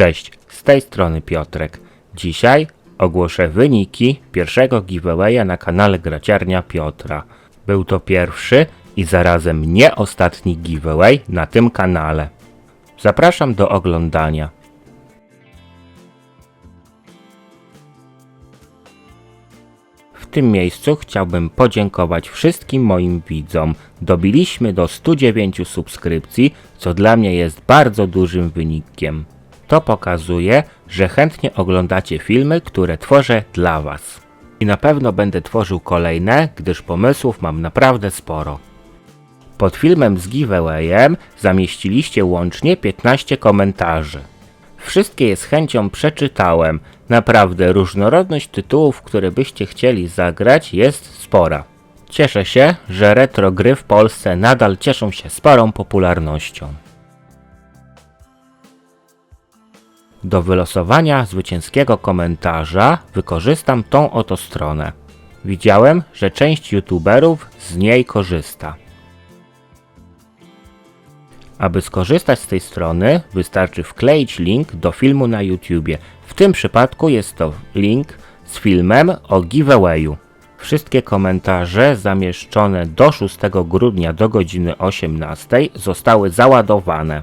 Cześć, z tej strony Piotrek. Dzisiaj ogłoszę wyniki pierwszego giveawaya na kanale Graciarnia Piotra. Był to pierwszy i zarazem nie ostatni giveaway na tym kanale. Zapraszam do oglądania. W tym miejscu chciałbym podziękować wszystkim moim widzom. Dobiliśmy do 109 subskrypcji, co dla mnie jest bardzo dużym wynikiem. To pokazuje, że chętnie oglądacie filmy, które tworzę dla Was. I na pewno będę tworzył kolejne, gdyż pomysłów mam naprawdę sporo. Pod filmem z giveawayem zamieściliście łącznie 15 komentarzy. Wszystkie je z chęcią przeczytałem. Naprawdę różnorodność tytułów, które byście chcieli zagrać jest spora. Cieszę się, że retro gry w Polsce nadal cieszą się sporą popularnością. Do wylosowania zwycięskiego komentarza wykorzystam tą oto stronę. Widziałem, że część youtuberów z niej korzysta. Aby skorzystać z tej strony, wystarczy wkleić link do filmu na YouTubie. W tym przypadku jest to link z filmem o giveawayu. Wszystkie komentarze zamieszczone do 6 grudnia do godziny 18 zostały załadowane.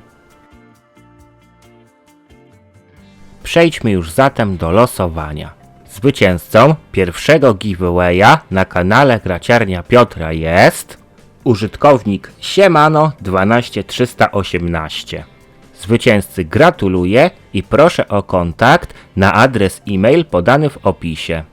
Przejdźmy już zatem do losowania. Zwycięzcą pierwszego giveawaya na kanale Graciarnia Piotra jest użytkownik Siemano 12318. Zwycięzcy gratuluję i proszę o kontakt na adres e-mail podany w opisie.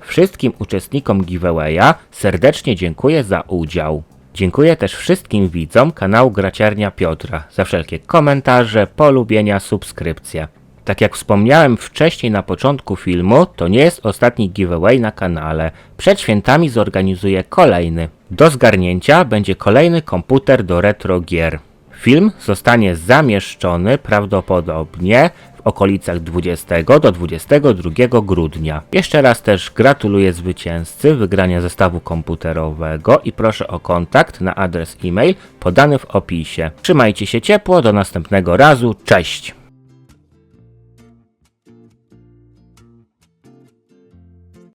Wszystkim uczestnikom giveawaya serdecznie dziękuję za udział. Dziękuję też wszystkim widzom kanału Graciarnia Piotra za wszelkie komentarze, polubienia, subskrypcje. Tak jak wspomniałem wcześniej na początku filmu, to nie jest ostatni giveaway na kanale. Przed świętami zorganizuję kolejny. Do zgarnięcia będzie kolejny komputer do retro gier. Film zostanie zamieszczony prawdopodobnie w okolicach 20 do 22 grudnia. Jeszcze raz też gratuluję zwycięzcy wygrania zestawu komputerowego i proszę o kontakt na adres e-mail podany w opisie. Trzymajcie się ciepło, do następnego razu, cześć!